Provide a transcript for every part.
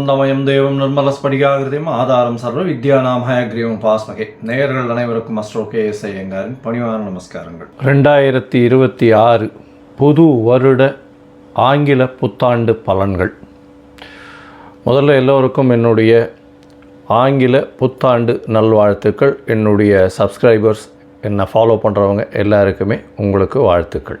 ஆனந்தமயம் தேவம் நிர்மலஸ்படிகாகிருதியும் ஆதாரம் சர்வ வித்யானாம் ஹயக்ரீவம் பாஸ்மகே நேயர்கள் அனைவருக்கும் அஸ்ட்ரோ கே எஸ் ஐயங்காரின் பணிவான நமஸ்காரங்கள் ரெண்டாயிரத்தி இருபத்தி ஆறு புது வருட ஆங்கில புத்தாண்டு பலன்கள் முதல்ல எல்லோருக்கும் என்னுடைய ஆங்கில புத்தாண்டு நல்வாழ்த்துக்கள் என்னுடைய சப்ஸ்கிரைபர்ஸ் என்னை ஃபாலோ பண்ணுறவங்க எல்லாருக்குமே உங்களுக்கு வாழ்த்துக்கள்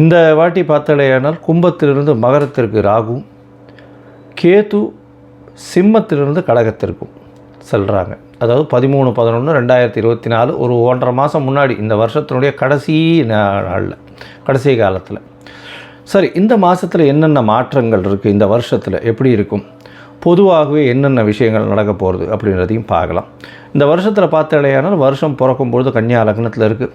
இந்த வாட்டி பார்த்தாலேயானால் கும்பத்திலிருந்து மகரத்திற்கு ராகும் கேது சிம்மத்திலிருந்து கடகத்திற்கும் செல்கிறாங்க அதாவது பதிமூணு பதினொன்று ரெண்டாயிரத்தி இருபத்தி நாலு ஒரு ஒன்றரை மாதம் முன்னாடி இந்த வருஷத்தினுடைய கடைசி நாளில் கடைசி காலத்தில். சரி இந்த மாதத்தில் என்னென்ன மாற்றங்கள் இருக்குது இந்த வருஷத்தில் எப்படி இருக்கும்? பொதுவாகவே என்னென்ன விஷயங்கள் நடக்க போகிறது அப்படின்றதையும் பார்க்கலாம். இந்த வருஷத்தில் பார்த்தாலேயானால் வருஷம் பிறக்கும்பொழுது கன்னியா லக்னத்தில் இருக்குது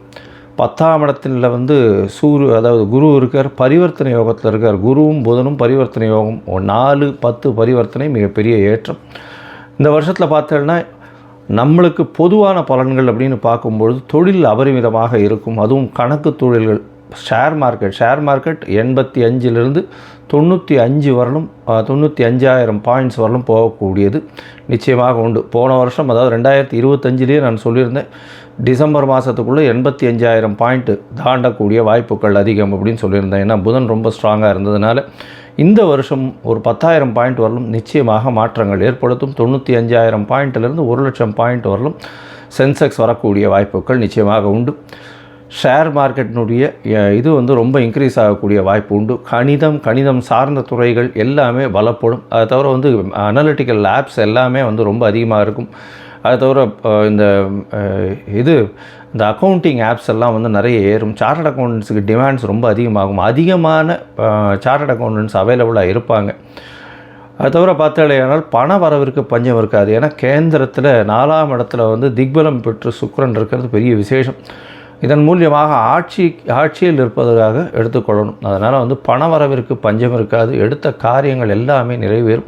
பத்தாம் இடத்தில் வந்து சூரு அதாவது குரு இருக்கார் பரிவர்த்தனை யோகத்தில் இருக்கார். குருவும் புதனும் பரிவர்த்தனை யோகம். நாலு பத்து பரிவர்த்தனை மிகப்பெரிய ஏற்றம். இந்த வருஷத்தில் பார்த்தோன்னா நம்மளுக்கு பொதுவான பலன்கள் அப்படின்னு பார்க்கும்பொழுது தொழில் அபரிமிதமாக இருக்கும். அதுவும் கணக்கு தொழில்கள் ஷேர் மார்க்கெட் ஷேர் மார்க்கெட் எண்பத்தி அஞ்சிலிருந்து தொண்ணூற்றி அஞ்சு வரலும் தொண்ணூற்றி அஞ்சாயிரம் பாயிண்ட்ஸ் வரலும் போகக்கூடியது. நிச்சயமாக உண்டு. போன வருஷம் அதாவது ரெண்டாயிரத்தி இருபத்தஞ்சிலேயே நான் சொல்லியிருந்தேன் டிசம்பர் மாதத்துக்குள்ளே எண்பத்தி அஞ்சாயிரம் பாயிண்ட்டு தாண்டக்கூடிய வாய்ப்புகள் அதிகம் அப்படின்னு சொல்லியிருந்தேன். ஏன்னா புதன் ரொம்ப ஸ்ட்ராங்காக இருந்ததுனால இந்த வருஷம் ஒரு பத்தாயிரம் பாயிண்ட் வரலும் நிச்சயமாக மாற்றங்கள் ஏற்படுத்தும். தொண்ணூற்றி அஞ்சாயிரம் பாயிண்ட்டிலிருந்து ஒரு லட்சம் பாயிண்ட் வரலும் சென்செக்ஸ் வரக்கூடிய வாய்ப்புகள் நிச்சயமாக உண்டு. ஷேர் மார்க்கெட்டினுடைய இது வந்து ரொம்ப இன்க்ரீஸ் ஆகக்கூடிய வாய்ப்பு உண்டு. கணிதம் கணிதம் சார்ந்த துறைகள் எல்லாமே பலப்படும். அதை தவிர வந்து அனலிட்டிக்கல் லேப்ஸ் எல்லாமே வந்து ரொம்ப அதிகமாக இருக்கும். அதை தவிர இந்த இது இந்த அக்கௌண்டிங் ஆப்ஸ் எல்லாம் வந்து நிறைய ஏறும். சார்ட்டட் அக்கௌண்டன்ஸுக்கு டிமாண்ட்ஸ் ரொம்ப அதிகமாகும். அதிகமான சார்ட்டட் அக்கௌண்டன்ஸ் அவைலபிளாக இருப்பாங்க. அது தவிர பார்த்தாலேயானால் பண வரவிற்கு பஞ்சம் இருக்காது. ஏன்னா கேந்திரத்தில் நாலாம் இடத்துல வந்து திக்பலம் பெற்று சுக்கரன் இருக்கிறது பெரிய விசேஷம். இதன் மூலியமாக ஆட்சி ஆட்சியில் இருப்பதற்காக எடுத்துக்கொள்ளணும். அதனால் வந்து பண வரவிற்கு பஞ்சம் இருக்காது. எடுத்த காரியங்கள் எல்லாமே நிறைவேறும்.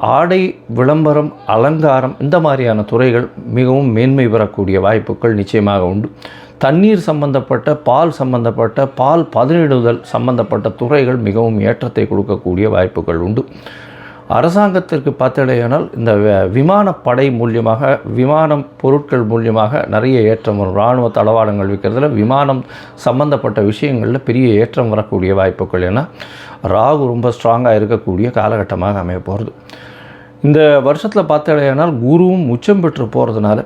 ஆடை விளம்பரம் அலங்காரம் இந்த மாதிரியான துறைகள் மிகவும் மேன்மை பெறக்கூடிய வாய்ப்புகள் நிச்சயமாக உண்டு. தண்ணீர் சம்பந்தப்பட்ட பால் சம்பந்தப்பட்ட பால் பதனிடுதல் சம்பந்தப்பட்ட துறைகள் மிகவும் ஏற்றத்தை கொடுக்கக்கூடிய வாய்ப்புகள் உண்டு. அரசாங்கத்திற்கு பார்த்தடையானால் இந்த விமான விமானப்படை மூலியமாக விமானம் பொருட்கள் மூலியமாக நிறைய ஏற்றம் வரும். இராணுவ தளவாடங்கள் விற்கிறதுல விமானம் சம்பந்தப்பட்ட விஷயங்களில் பெரிய ஏற்றம் வரக்கூடிய வாய்ப்புகள். ஏன்னா ராகு ரொம்ப ஸ்ட்ராங்காக இருக்கக்கூடிய காலகட்டமாக அமைய போகிறது இந்த வருஷத்தில் பார்த்தடையானால் குருவும் உச்சம் பெற்று போகிறதுனால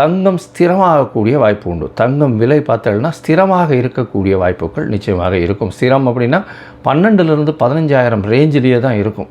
தங்கம் ஸ்திரமாகக்கூடிய வாய்ப்பு உண்டு. தங்கம் விலை பார்த்தோம்னா ஸ்திரமாக இருக்கக்கூடிய வாய்ப்புகள் நிச்சயமாக இருக்கும். ஸ்திரம் அப்படின்னா பன்னெண்டுலேருந்து பதினஞ்சாயிரம் ரேஞ்சிலேயே தான் இருக்கும்.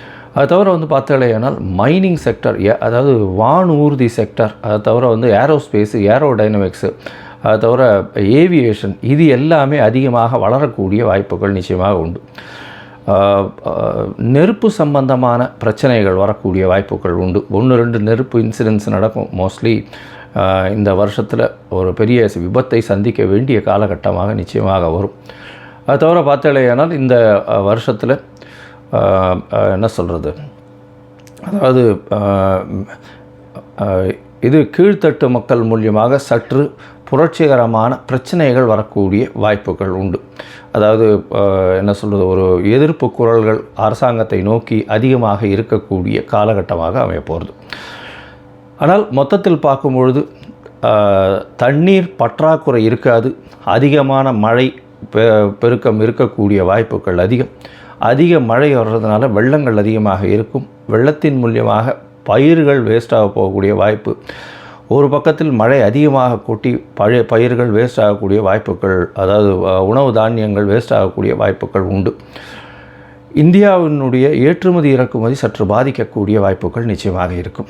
அது தவிர வந்து பார்த்தாலேயானால் மைனிங் செக்டர் அதாவது வானூர்தி செக்டர் அது தவிர வந்து ஏரோஸ்பேஸு ஏரோ டைனமிக்ஸு அது தவிர ஏவியேஷன் இது எல்லாமே அதிகமாக வளரக்கூடிய வாய்ப்புகள் நிச்சயமாக உண்டு. நெருப்பு சம்பந்தமான பிரச்சனைகள் வரக்கூடிய வாய்ப்புகள் உண்டு. ஒன்று ரெண்டு நெருப்பு இன்சிடென்ட்ஸ் நடக்கும். மோஸ்ட்லி இந்த வருஷத்தில் ஒரு பெரிய விபத்தை சந்திக்க வேண்டிய காலகட்டமாக நிச்சயமாக வரும். அது தவிர பார்த்தாலேயானால் இந்த வருஷத்தில் என்ன சொல்கிறது அதாவது இது கீழ்த்தட்டு மக்கள் மூலியமாக சற்று புரட்சிகரமான பிரச்சனைகள் வரக்கூடிய வாய்ப்புகள் உண்டு. அதாவது என்ன சொல்கிறது ஒரு எதிர்ப்பு குரல்கள் அரசாங்கத்தை நோக்கி அதிகமாக இருக்கக்கூடிய காலகட்டமாக அமையப்போகிறது ஆனால் மொத்தத்தில் பார்க்கும்பொழுது தண்ணீர் பற்றாக்குறை இருக்காது. அதிகமான மழை பெ- பெருக்கம் இருக்கக்கூடிய வாய்ப்புகள் அதிகம். அதிக மழை வர்றதுனால வெள்ளங்கள் அதிகமாக இருக்கும். வெள்ளத்தின் மூலியமாக பயிர்கள் வேஸ்டாக போகக்கூடிய வாய்ப்பு. ஒரு பக்கத்தில் மழை அதிகமாக கொட்டி பழைய பயிர்கள் வேஸ்ட் ஆகக்கூடிய வாய்ப்புகள் அதாவது உணவு தானியங்கள் வேஸ்ட் ஆகக்கூடிய வாய்ப்புகள் உண்டு. இந்தியாவினுடைய ஏற்றுமதி இறக்குமதி சற்று பாதிக்கக்கூடிய வாய்ப்புகள் நிச்சயமாக இருக்கும்.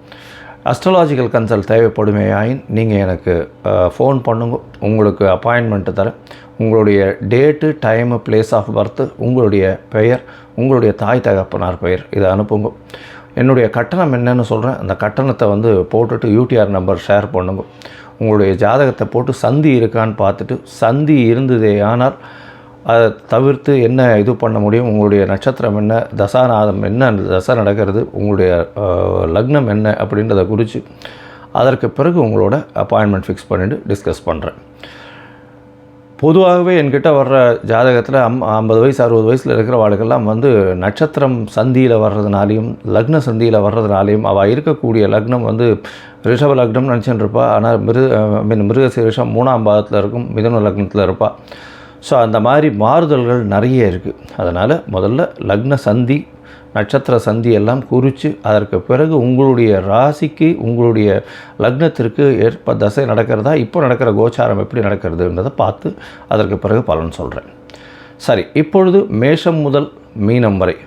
அஸ்ட்ராலாஜிக்கல் கன்சல்ட் தேவைப்படுமே ஆயின் நீங்கள் எனக்கு ஃபோன் பண்ணுங்க உங்களுக்கு அப்பாயின்மெண்ட்டு தரேன். உங்களுடைய date time place of birth உங்களுடைய பெயர் உங்களுடைய தாய் தகப்பனார் பெயர் இதை அனுப்புங்க. என்னுடைய கட்டணம் என்னன்னு சொல்கிறேன் அந்த கட்டணத்தை வந்து போட்டுட்டு யூடிஆர் நம்பர் ஷேர் பண்ணுங்க. உங்களுடைய ஜாதகத்தை போட்டு சந்தி இருக்கான்னு பார்த்துட்டு சந்தி இருந்ததே ஆனால் அதை தவிர்த்து என்ன இது பண்ண முடியும்? உங்களுடைய நட்சத்திரம் என்ன? தசாநாதம் என்ன? அந்த தசை நடக்கிறது. உங்களுடைய லக்னம் என்ன? அப்படின்றத குறித்து அதற்கு பிறகு உங்களோட அப்பாயின்மெண்ட் ஃபிக்ஸ் பண்ணிவிட்டு டிஸ்கஸ் பண்ணுறேன் பொதுவாகவே என்கிட்ட வர்ற ஜாதகத்தில் அம் ஐம்பது வயசு அறுபது வயசில் இருக்கிற வாழ்க்கெல்லாம் வந்து நட்சத்திரம் சந்தியில் வர்றதுனாலையும் லக்ன சந்தியில் வர்றதுனாலையும் அவள் இருக்கக்கூடிய லக்னம் வந்து ரிஷப லக்னம் நினச்சின்னு இருப்பாள் ஆனால் மிரு மீன் மீன் மிருகசீரிஷம் மூணாம் பாதத்தில் இருக்கும் மிதுன லக்னத்தில் இருப்பாள் ஸோ அந்த மாதிரி மாறுதல்கள் நிறைய இருக்குது அதனால் முதல்ல லக்ன சந்தி நட்சத்திர சந்தி எல்லாம் குறித்து அதற்கு பிறகு உங்களுடைய ராசிக்கு உங்களுடைய லக்னத்திற்கு ஏற்ப தசை நடக்கிறதா இப்போ நடக்கிற கோச்சாரம் எப்படி நடக்கிறதுன்றதை பார்த்து அதற்கு பிறகு பலன் சொல்கிறேன் சரி இப்பொழுது மேஷம் முதல் மீனம் வரை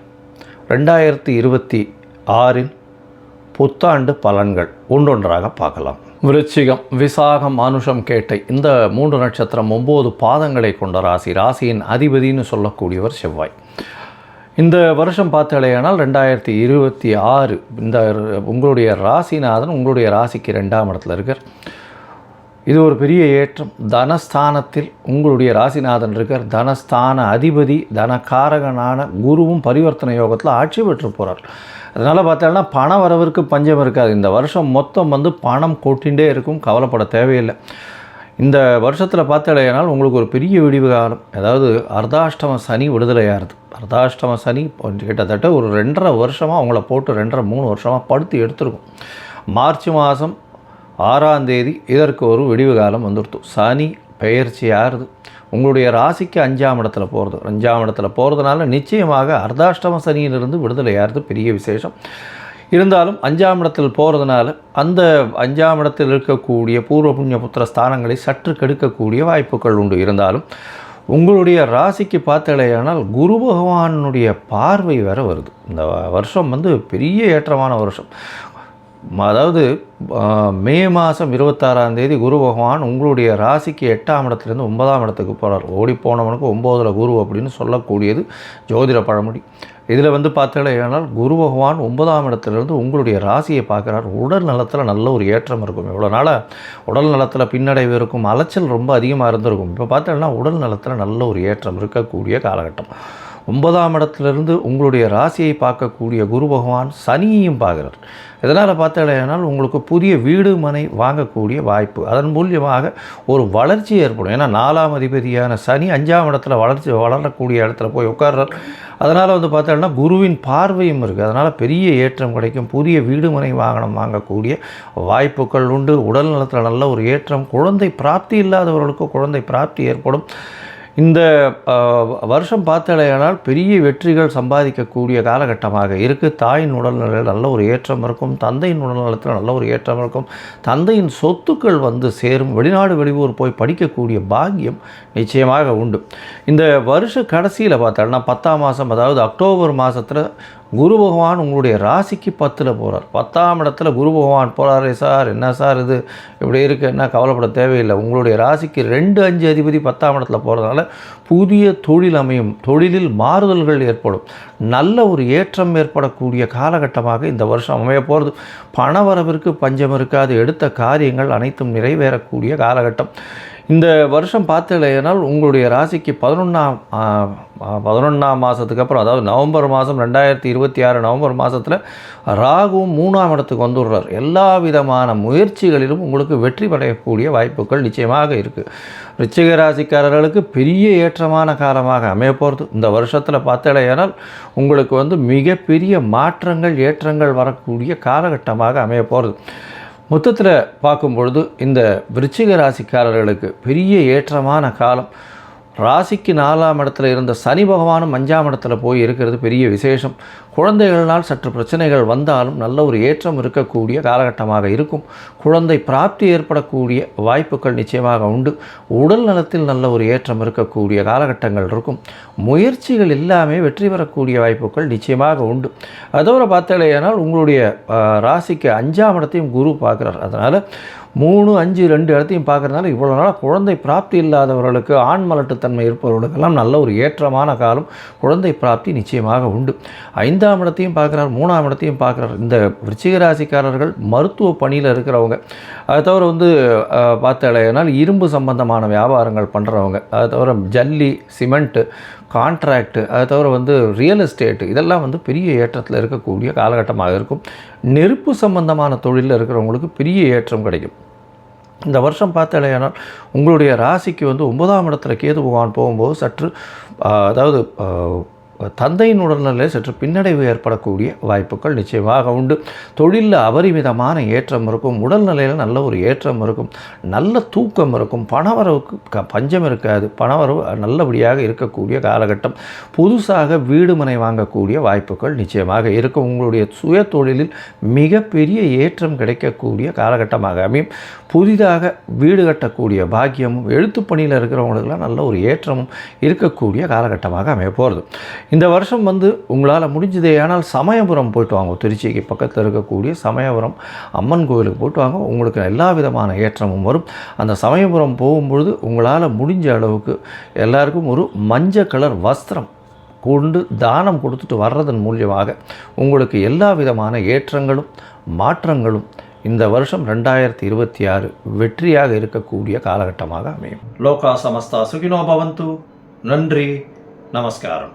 ரெண்டாயிரத்தி இருபத்தி ஆறின் புத்தாண்டு பலன்கள் ஒன்றொன்றாக பார்க்கலாம். விருச்சிகம் விசாகம் மானுஷம் கேட்டை. இந்த மூன்று நட்சத்திரம் ஒம்பது பாதங்களை கொண்ட ராசி. ராசியின் அதிபதின்னு சொல்லக்கூடியவர் செவ்வாய். இந்த வருஷம் பார்த்தாலேயானால் ரெண்டாயிரத்தி இருபத்தி ஆறு இந்த உங்களுடைய ராசிநாதன் உங்களுடைய ராசிக்கு ரெண்டாம் இடத்துல இருக்கார். இது ஒரு பெரிய ஏற்றம். தனஸ்தானத்தில் உங்களுடைய ராசிநாதன் இருக்கார். தனஸ்தான அதிபதி தனகாரகனான குருவும் பரிவர்த்தனை யோகத்தில் ஆட்சி பெற்று போகிறார் அதனால் பார்த்தோம்னா பண வரவிற்கு பஞ்சம் இருக்காது. இந்த வருஷம் மொத்தம் வந்து பணம் கொட்டின்றே இருக்கும். கவலைப்பட தேவையில்லை. இந்த வருஷத்தில் பார்த்தாலேனால் உங்களுக்கு ஒரு பெரிய விடிவு காலம். அதாவது அர்த்தாஷ்டம சனி விடுதலையாகிறது. அர்த்தாஷ்டம சனி கிட்டத்தட்ட ஒரு ரெண்டரை வருஷமாக அவங்கள போட்டு ரெண்டரை மூணு வருஷமாக படுத்து எடுத்துருக்கும். மார்ச் மாதம் ஆறாம் தேதி இதற்கு ஒரு விடிவு காலம் வந்துடுத்து சனி பெயர்ச்சி ஆறுது உங்களுடைய ராசிக்கு அஞ்சாம் இடத்துல போகிறது அஞ்சாம் இடத்துல போகிறதுனால நிச்சயமாக அர்த்தாஷ்டம சனியிலிருந்து விடுதலையாகிறது பெரிய விசேஷம். இருந்தாலும் அஞ்சாம் இடத்தில் போகிறதுனால அந்த அஞ்சாம் இடத்தில் இருக்கக்கூடிய பூர்வ புண்ணிய புத்திர ஸ்தானங்களை சற்று கெடுக்கக்கூடிய வாய்ப்புகள் உண்டு. இருந்தாலும் உங்களுடைய ராசிக்கு பார்த்தலையானால் குரு பகவானுடைய பார்வை வேற வருது. இந்த வருஷம் வந்து பெரிய ஏற்றமான வருஷம். அதாவது மே மாதம் இருபத்தாறாம் தேதி குரு பகவான் உங்களுடைய ராசிக்கு எட்டாம் இடத்துலேருந்து ஒன்பதாம் இடத்துக்கு போகிறார் ஓடி போனவனுக்கு ஒம்போதில் குரு அப்படின்னு சொல்லக்கூடியது ஜோதிட பழமொழி. இதில் வந்து பார்த்தீங்கன்னா குரு பகவான் ஒன்பதாம் இடத்துலேருந்து உங்களுடைய ராசியை பார்க்குறார். உடல் நலத்தில் நல்ல ஒரு ஏற்றம் இருக்கும். இவ்வளோ நாளாக உடல் நலத்தில் பின்னடைவு இருக்கும். அலைச்சல் ரொம்ப அதிகமாக இருந்திருக்கும். இப்போ பார்த்தீங்கன்னா உடல் நலத்தில் நல்ல ஒரு ஏற்றம் இருக்கக்கூடிய காலகட்டம். ஒன்பதாம் இடத்துலேருந்து உங்களுடைய ராசியை பார்க்கக்கூடிய குரு பகவான் சனியையும் பார்க்குறார். இதனால் பார்த்தாலேனால் உங்களுக்கு புதிய வீடு மனை வாங்கக்கூடிய வாய்ப்பு. அதன் மூலியமாக ஒரு வளர்ச்சி ஏற்படும். ஏன்னா நாலாம் அதிபதியான சனி அஞ்சாம் இடத்துல வளர்ச்சி வளரக்கூடிய இடத்துல போய் உட்கார்றார். அதனால் வந்து பார்த்தோம்னா குருவின் பார்வையும் இருக்குது அதனால் பெரிய ஏற்றம் கிடைக்கும். புதிய வீடு மனை வாகனம் வாங்கக்கூடிய வாய்ப்புகள் உண்டு. உடல் நலத்தில் நல்ல ஒரு ஏற்றம். குழந்தை பிராப்தி இல்லாதவர்களுக்கு குழந்தை பிராப்தி ஏற்படும். இந்த வருஷம் பார்த்தாலேயானால் பெரிய வெற்றிகள் சம்பாதிக்கக்கூடிய காலகட்டமாக இருக்குது தாயின் உடல்நிலையில் நல்ல ஒரு ஏற்றம் இருக்கும். தந்தையின் உடல்நலத்தில் நல்ல ஒரு ஏற்றம் இருக்கும். தந்தையின் சொத்துக்கள் வந்து சேரும். வெளிநாடு வெளியூர் போய் படிக்கக்கூடிய பாக்கியம் நிச்சயமாக உண்டு. இந்த வருஷ கடைசியில் பார்த்தோம்னா பத்தாம் மாதம் அதாவது அக்டோபர் மாதத்தில் குரு பகவான் உங்களுடைய ராசிக்கு பத்தில் போகிறார் பத்தாம் இடத்துல குரு பகவான் போகிறாரே சார். என்ன சார் இது? இப்படி இருக்குது என்ன கவலைப்பட தேவையில்லை. உங்களுடைய ராசிக்கு ரெண்டு அஞ்சு அதிபதி பத்தாம் இடத்துல போகிறதுனால புதிய தொழில் அமையும். தொழிலில் மாறுதல்கள் ஏற்படும். நல்ல ஒரு ஏற்றம் ஏற்படக்கூடிய காலகட்டமாக இந்த வருஷம் அமைய போகிறது பணவரவிற்கு பஞ்சம் இருக்காது. எடுத்த காரியங்கள் அனைத்தும் நிறைவேறக்கூடிய காலகட்டம். இந்த வருஷம் பார்த்துலையினால் உங்களுடைய ராசிக்கு பதினொன்றாம் பதினொன்றாம் மாதத்துக்கு அப்புறம் அதாவது நவம்பர் மாதம் ரெண்டாயிரத்தி இருபத்தி ஆறு நவம்பர் மாதத்தில் ராகுவும் மூணாம் இடத்துக்கு வந்துடுறார். எல்லா விதமான முயற்சிகளிலும் உங்களுக்கு வெற்றி படையக்கூடிய வாய்ப்புகள் நிச்சயமாக இருக்குது ரிச்சிக ராசிக்காரர்களுக்கு பெரிய ஏற்றமான காலமாக அமைய போகிறது இந்த வருஷத்தில் பார்த்தலையானால் உங்களுக்கு வந்து மிகப்பெரிய மாற்றங்கள் ஏற்றங்கள் வரக்கூடிய காலகட்டமாக அமைய போகிறது மொத்தத்தில் பார்க்கும் பொழுது இந்த விருச்சிக ராசிக்காரர்களுக்கு பெரிய ஏற்றமான காலம். ராசிக்கு நாலாம் இடத்துல இருந்த சனி பகவானும் அஞ்சாம் இடத்துல போய் இருக்கிறது பெரிய விசேஷம். குழந்தைகளால் சற்று பிரச்சனைகள் வந்தாலும் நல்ல ஒரு ஏற்றம் இருக்கக்கூடிய காலகட்டமாக இருக்கும். குழந்தை பிராப்தி ஏற்படக்கூடிய வாய்ப்புகள் நிச்சயமாக உண்டு. உடல் நலத்தில் நல்ல ஒரு ஏற்றம் இருக்கக்கூடிய காலகட்டங்கள் இருக்கும். முயற்சிகள் எல்லாமே வெற்றி பெறக்கூடிய வாய்ப்புகள் நிச்சயமாக உண்டு. அதோட பார்த்தாலேயானால் உங்களுடைய ராசிக்கு அஞ்சாம் இடத்தையும் குரு பார்க்குறார். அதனால் மூணு அஞ்சு ரெண்டு இடத்தையும் பார்க்குறதுனால இவ்வளோ நாளாக குழந்தை பிராப்தி இல்லாதவர்களுக்கு ஆண் மலட்டுத்தன்மை இருப்பவர்களுக்கெல்லாம் நல்ல ஒரு ஏற்றமான காலம். குழந்தை பிராப்தி நிச்சயமாக உண்டு. ஐந்தாம் இடத்தையும் பார்க்குறார் மூணாம் இடத்தையும் பார்க்குறார். இந்த விருச்சிகராசிக்காரர்கள் மருத்துவ பணியில் இருக்கிறவங்க. அதை தவிர வந்து பார்த்தாலேனால் இரும்பு சம்பந்தமான வியாபாரங்கள் பண்ணுறவங்க அதை தவிர ஜல்லி சிமெண்ட்டு கான்ட்ராக்டு அதை தவிர வந்து ரியல் எஸ்டேட்டு இதெல்லாம் வந்து பெரிய ஏற்றத்தில் இருக்கக்கூடிய காலகட்டமாக இருக்கும். நெருப்பு சம்பந்தமான தொழிலில் இருக்கிறவங்களுக்கு பெரிய ஏற்றம் கிடைக்கும். இந்த வருஷம் பார்த்தாலேயானால் உங்களுடைய ராசிக்கு வந்து ஒன்பதாம் இடத்துல கேது பகவான் போகும்போது சற்று அதாவது தந்தையின் உடல்நிலை சற்று பின்னடைவு ஏற்படக்கூடிய வாய்ப்புகள் நிச்சயமாக உண்டு. தொழிலில் அபரிமிதமான ஏற்றம் இருக்கும் உடல்நிலையில் நல்ல ஒரு ஏற்றம் இருக்கும் நல்ல தூக்கம் இருக்கும் பணவரவுக்கு க பஞ்சம் இருக்காது பணவரவு நல்லபடியாக இருக்கக்கூடிய காலகட்டம். புதுசாக வீடு மனை வாங்கக்கூடிய வாய்ப்புகள் நிச்சயமாக இருக்கும். உங்களுடைய சுய தொழிலில் மிகப்பெரிய ஏற்றம் கிடைக்கக்கூடிய காலகட்டமாக அமையும். புதிதாக வீடு கட்டக்கூடிய பாக்கியமும் எழுத்துப்பணியில் இருக்கிறவங்களுக்கெல்லாம் நல்ல ஒரு ஏற்றமும் இருக்கக்கூடிய காலகட்டமாக அமைய போகிறது. இந்த வருஷம் வந்து உங்களால் முடிஞ்சதே ஆனால் சமயபுரம் போயிட்டு வாங்க. திருச்சிக்கு பக்கத்தில் இருக்கக்கூடிய சமயபுரம் அம்மன் கோவிலுக்கு போயிட்டு வாங்க. உங்களுக்கு எல்லா விதமான ஏற்றமும் வரும். அந்த சமயபுரம் போகும்பொழுது உங்களால் முடிஞ்ச அளவுக்கு எல்லாருக்கும் ஒரு மஞ்சள் கலர் வஸ்திரம் கொண்டு தானம் கொடுத்துட்டு வர்றதன் மூலியமாக உங்களுக்கு எல்லா விதமான ஏற்றங்களும் மாற்றங்களும் இந்த வருஷம் ரெண்டாயிரத்தி இருபத்தி ஆறு வெற்றியாக இருக்கக்கூடிய காலகட்டமாக அமையும். லோகா சமஸ்தா சுகினோ பவந்து. நன்றி. நமஸ்காரம்.